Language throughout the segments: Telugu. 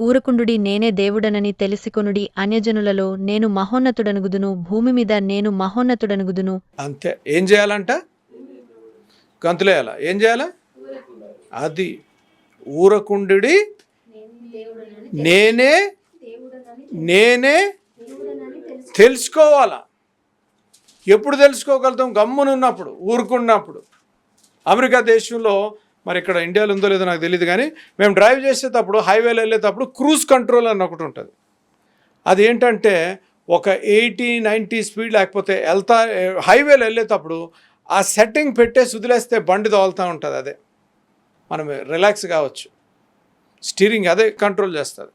ఊరకుండుడి నేనే దేవుడనని తెలిసికొనుడి అన్యజనులలో నేను మహోన్నతుడనుగుదును భూమి మీద నేను మహోన్నతుడనుగుదును. అంతే. ఏం చేయాలంట? గంతులేయాల? ఏం చేయాలా? అది ఊరకుండుడి నేనే నేనే తెలుసుకోవాలా? ఎప్పుడు తెలుసుకోగలుగుతాం? గమ్మునున్నప్పుడు ఊరుకున్నప్పుడు. అమెరికా దేశంలో మరి ఇక్కడ ఇండియాలో ఉందో లేదో నాకు తెలియదు కానీ మేము డ్రైవ్ చేసేటప్పుడు హైవేలో వెళ్ళేటప్పుడు క్రూజ్ కంట్రోల్ అని ఒకటి ఉంటుంది. అది ఏంటంటే ఒక ఎయిటీ నైంటీ స్పీడ్ లేకపోతే వెళ్తా హైవేలో వెళ్ళేటప్పుడు ఆ సెట్టింగ్ పెట్టేసి వదిలేస్తే బండి తోలుతూ ఉంటుంది అదే. మనం రిలాక్స్ కావచ్చు. స్టీరింగ్ అదే కంట్రోల్ చేస్తుంది.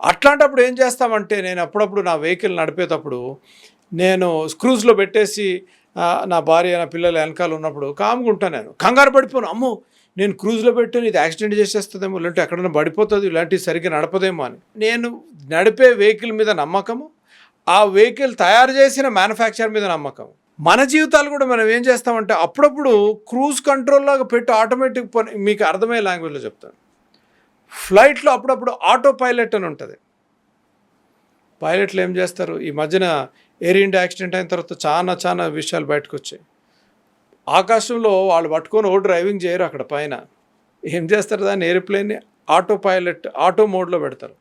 అట్లాంటప్పుడు ఏం చేస్తామంటే నేను అప్పుడప్పుడు నా వెహికల్ నడిపేటప్పుడు నేను స్క్రూస్లో పెట్టేసి నా భార్య నా పిల్లలు వెనకాల ఉన్నప్పుడు కామ్గా ఉంటాను నేను. కంగారు పడిపోను. అమ్మో నేను క్రూజ్లో పెట్టాను ఇది యాక్సిడెంట్ చేసేస్తుందేమో ఇలాంటి ఎక్కడైనా పడిపోతుంది ఇలాంటివి సరిగ్గా నడపదేమో అని. నేను నడిపే వెహికల్ మీద నమ్మకము ఆ వెహికల్ తయారు చేసిన మ్యానుఫ్యాక్చర్ మీద నమ్మకం మన జీవితాలు కూడా మనం ఏం చేస్తామంటే అప్పుడప్పుడు క్రూజ్ కంట్రోల్ లాగా పెట్టి ఆటోమేటిక్ పని మీకు అర్థమయ్యే లాంగ్వేజ్లో చెప్తాను. ఫ్లైట్లో అప్పుడప్పుడు ఆటో పైలట్ అని ఉంటుంది. పైలట్లు ఏం చేస్తారు? ఈ మధ్యన ఎయిర్ ఇండియా యాక్సిడెంట్ అయిన తర్వాత చాలా చాలా విషయాలు బయటకు వచ్చాయి ఆకాశంలో వాళ్ళు పట్టుకొని ఓ డ్రైవింగ్ చేయరు అక్కడ పైన. ఏం చేస్తారు దాన్ని? ఎయిర్ప్లేన్ని ఆటో పైలట్ ఆటో మోడ్లో పెడతారు.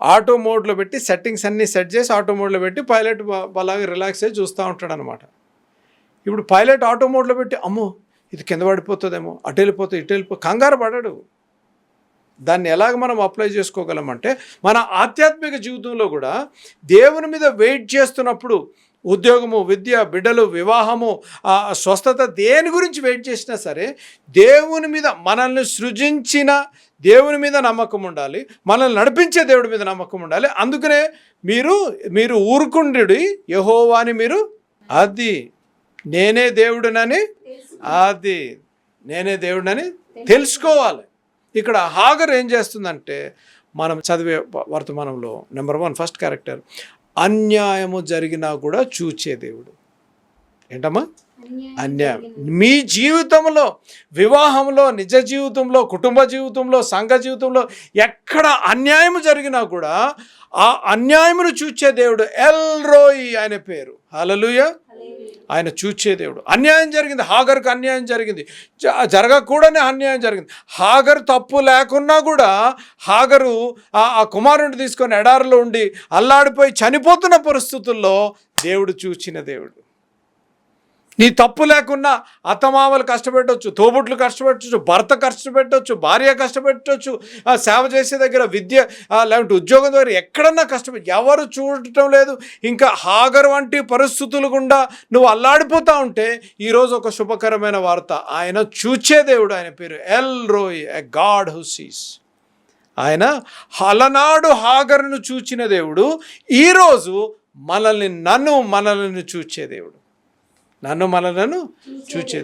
ఆటో మోడ్లో పెట్టి సెట్టింగ్స్ అన్నీ సెట్ చేసి ఆటో మోడ్లో పెట్టి పైలట్ అలాగే రిలాక్స్ అయ్యి చూస్తూ ఉంటాడు అనమాట ఇప్పుడు పైలట్ ఆటో మోడ్లో పెట్టి అమ్మో! ఇది కింద పడిపోతుందేమో అటు వెళ్ళిపోతే ఇటు వెళ్ళిపో కంగారు పడడు. దాన్ని ఎలాగ మనం అప్లై చేసుకోగలమంటే మన ఆధ్యాత్మిక జీవితంలో కూడా దేవుని మీద వెయిట్ చేస్తున్నప్పుడు ఉద్యోగము విద్య బిడ్డలు వివాహము స్వస్థత దేని గురించి వెయిట్ చేసినా సరే దేవుని మీద మనల్ని సృజించిన దేవుని మీద నమ్మకం ఉండాలి. మనల్ని నడిపించే దేవుడి మీద నమ్మకం ఉండాలి. అందుకనే మీరు మీరు ఊరుకుండి యహోవాని మీరు అది నేనే దేవుడినని అది నేనే దేవుడినని తెలుసుకోవాలి. ఇక్కడ హాగర్ ఏం చేస్తుందంటే మనం చదివే వర్తమానంలో నెంబర్ వన్ ఫస్ట్ క్యారెక్టర్ అన్యాయము జరిగినా కూడా చూచే దేవుడు. ఏంటమ్మా? అన్యాయం. మీ జీవితంలో వివాహంలో నిజ జీవితంలో కుటుంబ జీవితంలో సంఘ జీవితంలో ఎక్కడ అన్యాయం జరిగినా కూడా ఆ అన్యాయమును చూచే దేవుడు ఎల్ రోయి ఆయన పేరు. హలలుయ! ఆయన చూచే దేవుడు. అన్యాయం జరిగింది. హాగర్కు అన్యాయం జరిగింది. జరగకూడనే అన్యాయం జరిగింది. హాగర్ తప్పు లేకున్నా కూడా హాగరు ఆ ఆ కుమారుడిని తీసుకొని ఎడారిలో ఉండి అల్లాడిపోయి చనిపోతున్న పరిస్థితుల్లో దేవుడు చూచిన దేవుడు. నీ తప్పు లేకున్నా అత్తమామలు కష్టపెట్టవచ్చు తోబుట్లు కష్టపెట్టచ్చు భర్త కష్టపెట్టవచ్చు భార్య కష్టపెట్టవచ్చు సేవ చేసే దగ్గర విద్య లేకుంటే ఉద్యోగం దగ్గర ఎక్కడన్నా కష్టపెట్టి ఎవరు చూడటం లేదు. ఇంకా హాగర్ వంటి పరిస్థితులు గుండా నువ్వు అల్లాడిపోతా ఉంటే ఈరోజు ఒక శుభకరమైన వార్త. ఆయన చూచే దేవుడు ఆయన పేరు ఎల్ రోయ్ ఎ గాడ్ హు సీస్. ఆయన అలనాడు హాగర్ను చూచిన దేవుడు ఈరోజు మనల్ని నన్ను మనల్ని చూచే దేవుడు. నన్ను మనలను చూచే